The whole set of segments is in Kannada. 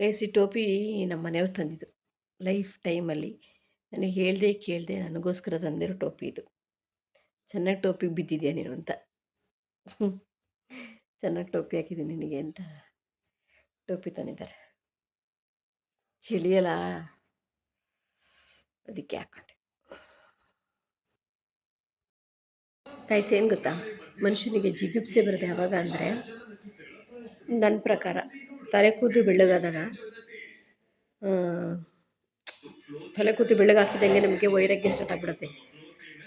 ಗೈಸ್ ಟೋಪಿ ನಮ್ಮ ಮನೆಯವ್ರು ತಂದಿದ್ದು. ಲೈಫ್ ಟೈಮಲ್ಲಿ ನನಗೆ ಹೇಳ್ದೆ ಕೇಳದೆ ನನಗೋಸ್ಕರ ತಂದಿರೋ ಟೋಪಿ ಇದು. ಚೆನ್ನಾಗಿ ಟೋಪಿಗೆ ಬಿದ್ದಿದ್ಯಾ ನೀನು ಅಂತ. ಚೆನ್ನಾಗಿ ಟೋಪಿ ಹಾಕಿದ್ದೀನಿ ನಿನಗೆ ಅಂತ ಟೋಪಿ ತಂದಿದ್ದಾರೆ. ಚಳಿಯಲ್ಲ ಅದಕ್ಕೆ ಹಾಕೊಂಡೆ. ಕಾಯಿಸಿ ಏನು ಗೊತ್ತಾ? ಮನುಷ್ಯನಿಗೆ ಜಿಗುಪ್ಸೆ ಬರುತ್ತೆ ಯಾವಾಗ ಅಂದರೆ ನನ್ನ ಪ್ರಕಾರ. ತಲೆ ಕೂದಲು ಬೆಳ್ಳಗಾದಾಗ ತಲೆ ಕೂತು ಬೆಳ್ಳಗಾಗ್ತಿದ್ದಂಗೆ ನಮಗೆ ವೈರಾಗ್ಯ ಸ್ಟಾರ್ಟ್ ಆಗ್ಬಿಡುತ್ತೆ.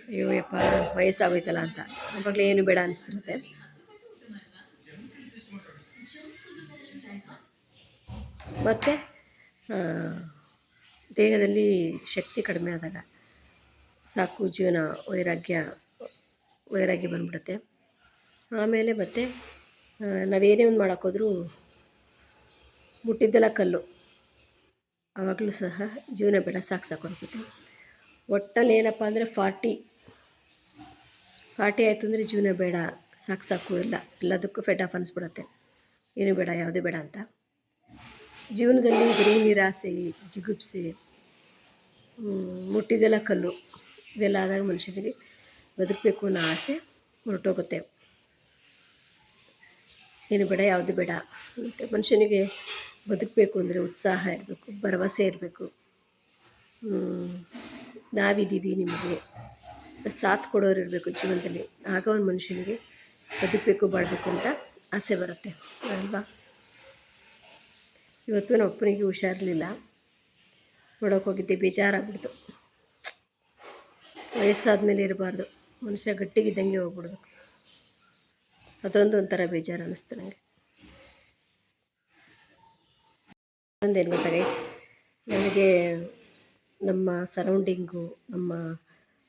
ಅಯ್ಯೋ ಯಪ್ಪ, ವಯಸ್ಸಾಗೋಯ್ತಲ್ಲ ಅಂತ. ಅವಾಗಲೇ ಏನು ಬೇಡ ಅನಿಸ್ತಿರುತ್ತೆ. ಮತ್ತು ದೇಹದಲ್ಲಿ ಶಕ್ತಿ ಕಡಿಮೆ ಆದಾಗ ಸಾಕು ಜೀವನ ವೈರಾಗ್ಯ ವೈರಾಗ್ಯ ಬಂದ್ಬಿಡುತ್ತೆ. ಆಮೇಲೆ ಮತ್ತೆ ನಾವೇನೇ ಒಂದು ಮಾಡೋಕ್ಕೋದ್ರೂ ಮುಟ್ಟಿದ್ದೆಲ್ಲ ಕಲ್ಲು. ಆವಾಗಲೂ ಸಹ ಜೀವನ ಬೇಡ, ಸಾಕು ಸಾಕು ಅನಿಸುತ್ತೆ. ಒಟ್ಟಲ್ಲಿ ಏನಪ್ಪ ಅಂದರೆ ಫಾರ್ಟಿ ಫಾರ್ಟಿ ಆಯಿತು ಅಂದರೆ ಜೀವನ ಬೇಡ, ಸಾಕು ಸಾಕು ಎಲ್ಲ ಎಲ್ಲದಕ್ಕೂ ಫೆಡ್ ಆಫ್ ಅನಿಸ್ಬಿಡತ್ತೆ. ಏನು ಬೇಡ, ಯಾವುದೇ ಬೇಡ ಅಂತ. ಜೀವನದಲ್ಲಿ ಬರೀ ನಿರಾಸೆ, ಜಿಗುಪ್ಸೆ ಮುಟ್ಟಿದೆಲ್ಲ ಕಲ್ಲು. ಇವೆಲ್ಲ ಆದಾಗ ಮನುಷ್ಯನಿಗೆ ಬದುಕಬೇಕು ಅನ್ನೋ ಆಸೆ ಹೊರಟೋಗುತ್ತೆ. ಏನು ಬೇಡ, ಯಾವುದು ಬೇಡ. ಮತ್ತು ಮನುಷ್ಯನಿಗೆ ಬದುಕಬೇಕು ಅಂದರೆ ಉತ್ಸಾಹ ಇರಬೇಕು, ಭರವಸೆ ಇರಬೇಕು. ನಾವಿದ್ದೀವಿ ನಿಮಗೆ. ಸಾಥ್ ಕೊಡೋರು ಇರಬೇಕು ಜೀವನದಲ್ಲಿ. ಆಗ ಒಂದು ಮನುಷ್ಯನಿಗೆ ಬದುಕಬೇಕು, ಬಾಳಬೇಕು ಅಂತ ಆಸೆ ಬರುತ್ತೆ, ಅಲ್ವಾ? ಇವತ್ತು ನಮ್ಮ ಅಪ್ಪನಿಗೆ ಹುಷಾರಿರಲಿಲ್ಲ ನೋಡೋಕೆ ಹೋಗಿದ್ದೆ, ಬೇಜಾರಾಗ್ಬಿಡ್ತು. ವಯಸ್ಸಾದ ಮೇಲೆ ಇರಬಾರ್ದು. ಮನುಷ್ಯ ಗಟ್ಟಿಗಿದ್ದಂಗೆ ಹೋಗ್ಬಿಡ್ಬೇಕು. ಅದೊಂದು ಒಂಥರ ಬೇಜಾರು ಅನ್ನಿಸ್ತು ನನಗೆ ಒಂದೇನು ಗೊತ್ತಾ ಗೈಸ್ ನನಗೆ ನಮ್ಮ ಸರೌಂಡಿಂಗು ನಮ್ಮ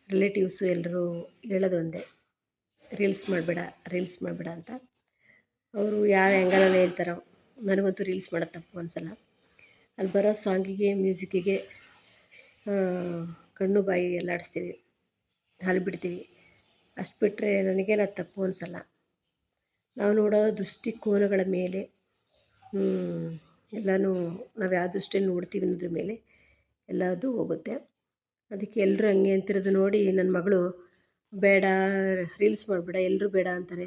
ರಿಲೇಟಿವ್ಸು ಎಲ್ಲರೂ ಹೇಳೋದು ಒಂದೇ. ರೀಲ್ಸ್ ಮಾಡಬೇಡ ರೀಲ್ಸ್ ಮಾಡಬೇಡ ಅಂತ. ಅವರು ಯಾವ ಆ್ಯಂಗಲಲ್ಲಿ ಹೇಳ್ತಾರೋ ನನಗಂತೂ ರೀಲ್ಸ್ ಮಾಡೋದು ತಪ್ಪು ಅನಿಸಲ್ಲ. ಅಲ್ಲಿ ಬರೋ ಸಾಂಗಿಗೆ ಮ್ಯೂಸಿಕ್ಕಿಗೆ ಕಣ್ಣು ಬಾಯಿ ಎಲ್ಲಾಡಿಸ್ತೀವಿ ಹಲ್ ಬಿಡ್ತೀವಿ ಅಷ್ಟು ಬಿಟ್ಟರೆ ನನಗೇನು ಅದು ತಪ್ಪು ಅನಿಸಲ್ಲ. ನಾವು ನೋಡೋ ದೃಷ್ಟಿಕೋನಗಳ ಮೇಲೆ ಎಲ್ಲನೂ ನಾವು ಯಾವ ದೃಷ್ಟಿಯಲ್ಲಿ ನೋಡ್ತೀವಿ ಅನ್ನೋದ್ರ ಮೇಲೆ ಎಲ್ಲದು ಹೋಗುತ್ತೆ. ಅದಕ್ಕೆ ಎಲ್ಲರೂ ಹಂಗೆ ಅಂತಿರೋದು ನೋಡಿ ನನ್ನ ಮಗಳು, ಬೇಡ, ರೀಲ್ಸ್ ಮಾಡಬೇಡ ಎಲ್ಲರೂ ಬೇಡ ಅಂತಾರೆ.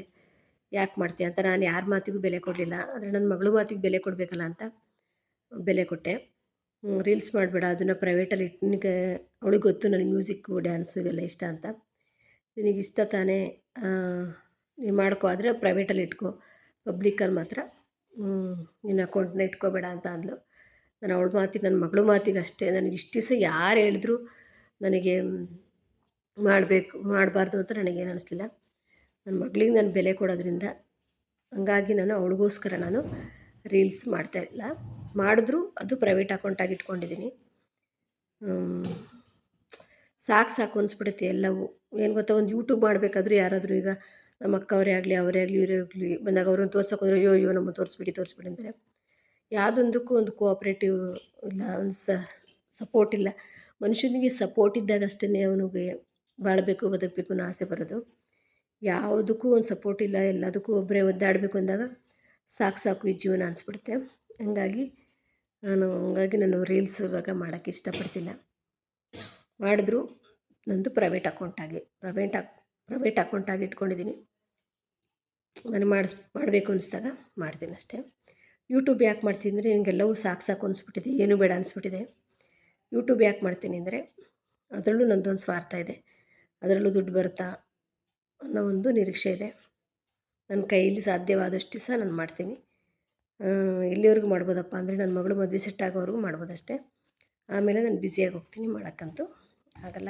ಯಾಕೆ ಮಾಡ್ತೀಯ ಅಂತ, ನಾನು ಯಾರ ಮಾತಿಗೂ ಬೆಲೆ ಕೊಡಲಿಲ್ಲ. ಆದರೆ ನನ್ನ ಮಗಳು ಮಾತಿಗೆ ಬೆಲೆ ಕೊಡಬೇಕಲ್ಲ ಅಂತ ಬೆಲೆ ಕೊಟ್ಟೆ. ರೀಲ್ಸ್ ಮಾಡಬೇಡ, ಅದನ್ನು ಪ್ರೈವೇಟಲ್ಲಿ ಇಟ್ಟು ಅವಳಿಗೆ ಗೊತ್ತು ನನಗೆ ಮ್ಯೂಸಿಕ್ಕು ಡ್ಯಾನ್ಸು ಇವೆಲ್ಲ ಇಷ್ಟ ಅಂತ. ನಿನಗಿಷ್ಟ ತಾನೇ ನೀವು ಮಾಡ್ಕೋ. ಆದರೆ ಪ್ರೈವೇಟಲ್ಲಿ ಇಟ್ಕೋ. ಪಬ್ಲಿಕ್ಕಲ್ಲಿ ಮಾತ್ರ. ನಿನ್ನ ಅಕೌಂಟ್ನ ಇಟ್ಕೋಬೇಡ ಅಂತ ಅಂದಳು ನಾನು ಅವಳ ಮಾತಿಗೆ, ನನ್ನ ಮಗಳು ಮಾತಿಗೆ ಅಷ್ಟೇ. ನನಗೆ ಇಷ್ಟು ದಿವಸ ಯಾರು ಹೇಳಿದ್ರು ನನಗೆ ಮಾಡಬೇಕು, ಮಾಡಬಾರ್ದು ಅಂತ ನನಗೇನು ಅನ್ನಿಸ್ಲಿಲ್ಲ ನನ್ನ ಮಗಳಿಗೆ ನಾನು ಬೆಲೆ ಕೊಡೋದ್ರಿಂದ ಹಂಗಾಗಿ ನಾನು ಅವಳಿಗೋಸ್ಕರ ನಾನು ರೀಲ್ಸ್ ಮಾಡ್ತಾಯಿಲ್ಲ ಮಾಡಿದ್ರು ಅದು ಪ್ರೈವೇಟ್ ಅಕೌಂಟಾಗಿ ಇಟ್ಕೊಂಡಿದ್ದೀನಿ ಸಾಕು ಸಾಕು ಅನಿಸ್ಬಿಡುತ್ತೆ ಎಲ್ಲವೂ. ಏನು ಗೊತ್ತಾ, ಒಂದು ಯೂಟ್ಯೂಬ್ ಮಾಡಬೇಕಾದ್ರೂ ಯಾರಾದರೂ ಈಗ ನಮ್ಮ ಅಕ್ಕವರೇ ಆಗಲಿ, ಅವರೇ ಆಗಲಿ, ಇವರೇ ಆಗಲಿ ಬಂದಾಗ ಅವ್ರನ್ನ ತೋರ್ಸೋಕೆ ಹೋದ್ರೆ ಅಯ್ಯೋ ಅಯ್ಯೋ ನಮ್ಮ ತೋರಿಸ್ಬಿಡಿ ತೋರಿಸ್ಬಿಡಿ ಅಂತಾರೆ. ಯಾವುದೊಂದಕ್ಕೂ ಒಂದು ಕೋಆಪ್ರೇಟಿವ್ ಇಲ್ಲ, ಒಂದು ಸಪೋರ್ಟ್ ಇಲ್ಲ. ಮನುಷ್ಯನಿಗೆ ಸಪೋರ್ಟ್ ಇದ್ದಾಗ ಅಷ್ಟೇ ಅವನಿಗೆ ಬಾಳಬೇಕು, ಬದುಕಬೇಕು ಅನ್ನೋ ಆಸೆ ಬರೋದು. ಯಾವುದಕ್ಕೂ ಒಂದು ಸಪೋರ್ಟ್ ಇಲ್ಲ, ಎಲ್ಲದಕ್ಕೂ ಒಬ್ಬರೇ ಒದ್ದಾಡಬೇಕು ಅಂದಾಗ ಸಾಕು ಸಾಕು, ಈ ಜೀವನ ಅನಿಸ್ಬಿಡುತ್ತೆ. ಹಂಗಾಗಿ ನಾನು ಹಂಗಾಗಿ ನಾನು ರೀಲ್ಸ್ ಇವಾಗ ಮಾಡೋಕ್ಕೆ ಇಷ್ಟಪಡ್ತಿಲ್ಲ. ಮಾಡಿದ್ರು ನಂದು ಪ್ರೈವೇಟ್ ಅಕೌಂಟಾಗಿ ಪ್ರೈವೇಟ್ ಅಕ್ ಪ್ರೈವೇಟ್ ಅಕೌಂಟಾಗಿ ಇಟ್ಕೊಂಡಿದ್ದೀನಿ ನಾನು ಮಾಡಿಸ್, ಮಾಡಬೇಕು ಅನಿಸ್ದಾಗ ಮಾಡ್ತೀನಿ ಅಷ್ಟೇ. ಯೂಟ್ಯೂಬ್ ಯಾಕೆ ಮಾಡ್ತೀನಿ ಅಂದರೆ ನನಗೆಲ್ಲವೂ ಸಾಕು ಸಾಕು ಅನಿಸ್ಬಿಟ್ಟಿದೆ, ಏನೂ ಬೇಡ ಅನಿಸ್ಬಿಟ್ಟಿದೆ. ಯೂಟ್ಯೂಬ್ ಯಾಕೆ ಮಾಡ್ತೀನಿ ಅಂದರೆ ಅದರಲ್ಲೂ ನಂದೊಂದು ಸ್ವಾರ್ಥ ಇದೆ. ಅದರಲ್ಲೂ ದುಡ್ಡು ಬರುತ್ತಾ ಅನ್ನೋ ಒಂದು ನಿರೀಕ್ಷೆ ಇದೆ. ನನ್ನ ಕೈಯಲ್ಲಿ ಸಾಧ್ಯವಾದಷ್ಟು ಸಹ ನಾನು ಮಾಡ್ತೀನಿ. ಎಲ್ಲಿವರೆಗೂ ಮಾಡ್ಬೋದಪ್ಪ ಅಂದರೆ ನನ್ನ ಮಗಳು ಮದುವೆ ಸೆಟ್ ಆಗೋವರೆಗೂ ಮಾಡ್ಬೋದಷ್ಟೇ. ಆಮೇಲೆ ನಾನು ಬ್ಯುಸಿಯಾಗಿ ಹೋಗ್ತೀನಿ, ಮಾಡೋಕ್ಕಂತೂ ಆಗಲ್ಲ.